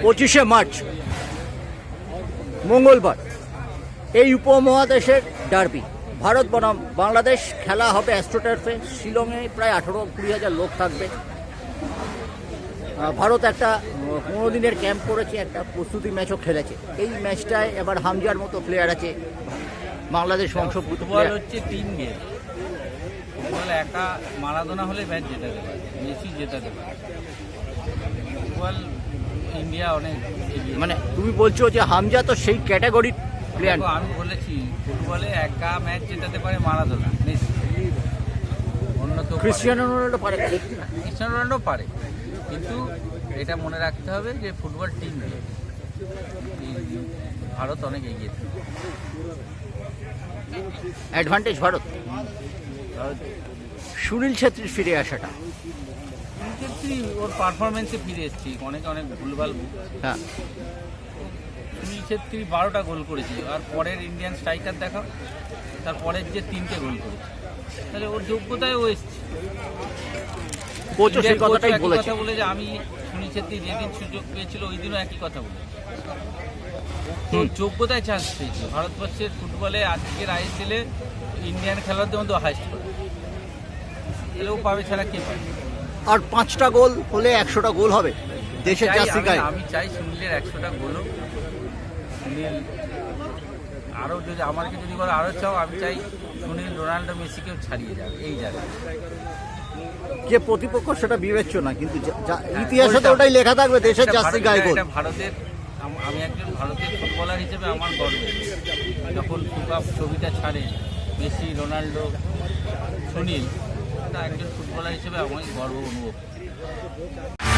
পঁচিশে মার্চ, মঙ্গলবার, এই উপমহাদেশের ডার্বি। ভারত বনাম, বাংলাদেশ খেলা হবে অ্যাস্ট্রোটার্ফে, শিলংয়ে প্রায় আঠেরো, কুড়ি হাজার লোক থাকবে। ভারত একটা পনেরো দিনের ক্যাম্প করেছে, একটা প্রস্তুতি ম্যাচও খেলেছে। এই ম্যাচটায় এবার হামজার মতো প্লেয়ার আছে, বাংলাদেশ ফুটবল হচ্ছে টিম গেম ফুটবল একা, মারাদোনা হলে ম্যাচ জেতাতে পারে মেসি জেতাতে পারে ফুটবল ইন্ডিয়া অনেক মানে তুমি বলছো যে হামজা তো সেই ক্যাটাগরির প্লেয়ার। আমি বলেছি ফুটবলে একা ম্যাচ জেতাতে পারে মারাদোনা মেসি। অন্য কেউ পারে। রোনাল্ডো পারে। ক্রিস্টিয়ানো রোনাল্ডো পারে। কিন্তু এটা মনে রাখতে হবে যে ফুটবল টিম ভারত অনেক এগিয়ে থাকে। অ্যাডভান্টেজ ভারত। সুনীল ছেত্রীর ফিরে আসাটা। ক্ষেত্রে ওর পারফরমেন্সে ফিরে এসেছি। অনেক অনেক ভুলভাল হ্যাঁ। সুনীল ছেত্রী বারোটা গোল করেছে আর পরের ইন্ডিয়ান স্ট্রাইকার দেখাও তার পরের যে তিনটে গোল করেছে। তাহলে ওর যোগ্যতায় ও এসছে। কথা বলে যে আমি সুনীল ছেত্রী যেদিন সুযোগ পেয়েছিল ওই দিনও একই কথা বলে তো যোগ্যতায় চান্স পেয়েছে। ভারতবর্ষের ফুটবলে আজকের আইএসএলে ইন্ডিয়ান খেলোয়াড়দের মধ্যে হাইস্ট করে তাহলে ও পাবে ছাড়া কে পাবে? আর পাঁচটা গোল হলে একশোটা গোল হবে দেশের জার্সি আমি- গায়ে। আমি চাই সুনীলের একশোটা গোল। সুনীল আরও যদি আমাকে যদি করে আরও চাও আমি চাই সুনীল রোনাল্ডো মেসিকেও ছাড়িয়ে যাবে এই জায়গায়। যে প্রতিপক্ষ সেটা বিবেচ্য না কিন্তু যা- যা- ইতিহাসে তো ওটাই লেখা থাকবে দেশের জার্সি গায়ে গোল। ভারতের আমি একজন ভারতের ফুটবলার হিসেবে আমার গর্ব। যখন ফিফা ছবিটা ছাড়ে মেসি রোনাল্ডো সুনীল একজন ফুটবলার হিসেবে আমি গর্ব অনুভব।